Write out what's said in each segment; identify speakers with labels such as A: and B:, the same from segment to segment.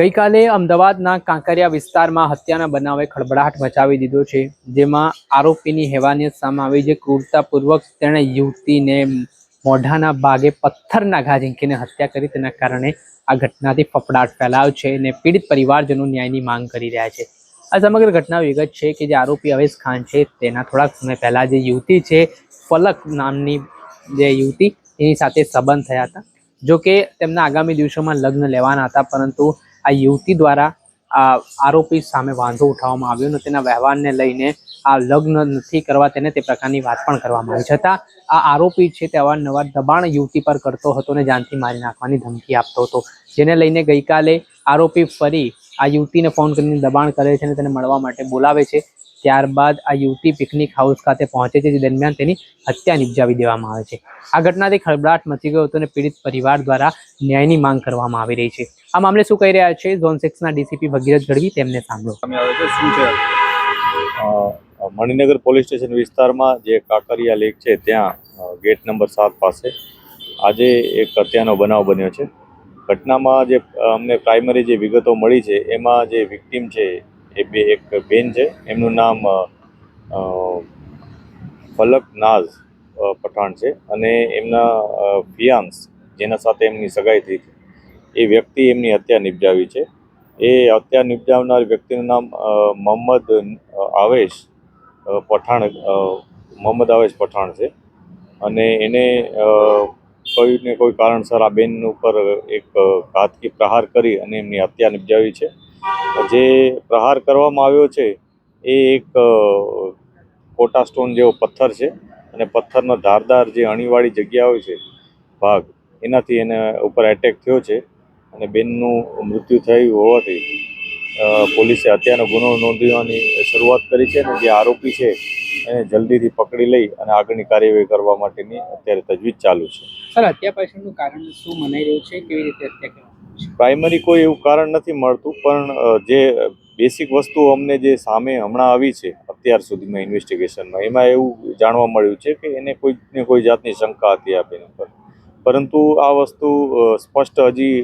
A: ગઈકાલે અમદાવાદના કાંકરિયા વિસ્તારમાં હત્યાના બનાવે ખળભળાટ મચાવી દીધો છે, જેમાં આરોપીની હેવાનિયત સામે આવી જે ક્રૂરતાપૂર્વક તેણે યુવતીને મોઢાના ભાગે પથ્થરના ઘા ઝીંકીને હત્યા કરી, તેના કારણે આ ઘટનાથી ફફડાટ ફેલાયો છે અને પીડિત પરિવારજનો ન્યાયની માંગ કરી રહ્યા છે. આ સમગ્ર ઘટના વિગત છે કે જે આરોપી અવેશ ખાન છે, તેના થોડાક સમય પહેલાં જે યુવતી છે, ફલક નામની જે યુવતી, એની સાથે સંબંધ થયા હતા. જો કે તેમના આગામી દિવસોમાં લગ્ન લેવાના હતા, પરંતુ આ યુવતી દ્વારા આ આરોપી સામે વાંધો ઉઠાવવામાં આવ્યો અને તેના વ્યવહારને લઈને આ લગ્ન નથી કરવા તેને તે પ્રકારની વાત પણ કરવામાં આવી. છતાં આ આરોપી છે તે અવારનવાર દબાણ યુવતી પર કરતો હતો અને જાનથી મારી નાખવાની ધમકી આપતો હતો. જેને લઈને ગઈકાલે આરોપી ફરી આ યુવતીને ફોન કરીને દબાણ કરે છે અને તેને મળવા માટે બોલાવે છે. ત્યારબાદ આ યુવતી પિકનિક હાઉસ ખાતે પહોંચે છે, જે દરમિયાન તેની હત્યા નિપજાવી દેવામાં આવે છે. આ ઘટનાથી ખળભળાટ મચી ગયો હતો અને પીડિત પરિવાર દ્વારા ન્યાયની માંગ કરવામાં આવી રહી છે. આ મામલે શું કહી રહ્યા છે? ઝોન સિક્સના ડીસીપી ભગીરથ ગઢવી તેમને સાંભળો.
B: મણિનગર પોલીસ સ્ટેશન વિસ્તારમાં જે કાંકરિયા લેક છે, ત્યાં ગેટ નંબર સાત પાસે આજે એક હત્યાનો બનાવ બન્યો છે. ઘટનામાં જે અમને પ્રાઇમરી જે વિગતો મળી છે, એમાં જે વિક્ટીમ છે, એ બે, એક બેન છે. એમનું નામ ફલક નાઝ પઠાણ છે. અને એમના ફિયાન્સ જેના સાથે એમની સગાઈ થઈ એ વ્યક્તિ એમની હત્યા નિપજાવી છે. એ હત્યા નિપજાવનાર વ્યક્તિનું નામ મોહમ્મદ આવેશ પઠાણ મોહમ્મદ આવેશ પઠાણ છે. અને એને કોઈને કોઈ કારણસર આ બેન ઉપર એક ઘાતકી પ્રહાર કરી અને એમની હત્યા નિપજાવી છે. જે પ્રહાર કરવામાં આવ્યો છે એ એક કોટા સ્ટોન જેવો પથ્થર છે અને પથ્થરનો ધારદાર જે અણીવાળી જગ્યા હોય છે, ભાગ, એનાથી એને ઉપર એટેક થયો છે. અને બેનનું મૃત્યુ થયું હોવાથી પોલીસે હત્યાનો ગુનો નોંધવાની શરૂઆત કરી છે અને જે આરોપી છે એને જલ્દીથી પકડી લઈ અને આગળની કાર્યવાહી કરવા માટેની અત્યારે તજવીજ ચાલુ છે.
A: સર હત્યા પાછળનું કારણ શું મનાઈ રહ્યું છે? કેવી રીતે હત્યા
B: પ્રાઇમરી કોઈ એવું કારણ નથી મળતું પણ જે બેસિક વસ્તુ અમને જે સામે હમણાં આવી છે અત્યાર સુધીમાં ઇન્વેસ્ટિગેશનમાં એમાં એવું જાણવા મળ્યું છે કે એને કોઈ ને કોઈ જાતની શંકા હતી આપીને પરંતુ આ વસ્તુ સ્પષ્ટ હજી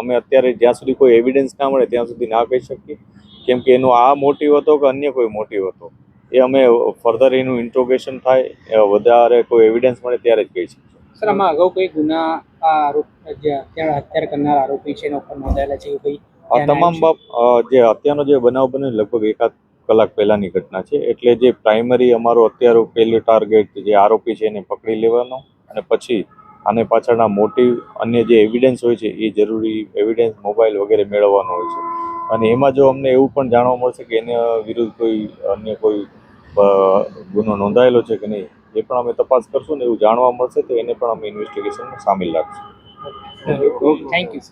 B: અમે અત્યારે જ્યાં સુધી કોઈ એવિડન્સ ના મળે ત્યાં સુધી ના કહી શકીએ. કેમ કે એનો આ મોટિવ હતો કે અન્ય કોઈ મોટિવ હતો? એ અમે ફર્ધર એનું ઇન્ટ્રોગેશન થાય વધારે કોઈ એવિડન્સ મળે ત્યારે જ કહી શકીએ.
A: સર આમાં અગાઉ કોઈ ગુના આરોપ હત્યા હત્યા કરનાર આરોપી છે એના ઉપર નોંધાયેલા છે કોઈ
B: આ તમામ બાબ જે હત્યાનો જે બનાવ બને લગભગ એકાદ કલાક પહેલાની ઘટના છે. એટલે જે પ્રાઇમરી અમારો અત્યારે પહેલું ટાર્ગેટ જે આરોપી છે એને પકડી લેવાનો અને પછી આને પાછળના મોટિવ અન્ય જે એવિડન્સ હોય છે, એ જરૂરી એવિડન્સ મોબાઈલ વગેરે મેળવવાનો હોય છે. અને એમાં જો અમને એવું પણ જાણવા મળશે કે એના વિરુદ્ધ કોઈ અન્ય કોઈ ગુનો નોંધાયેલો છે કે નહીં, એ પણ અમે તપાસ કરશું ને એવું જાણવા મળશે તો એને પણ અમે ઇન્વેસ્ટિગેશનમાં સામેલ રાખશું.
A: Thank you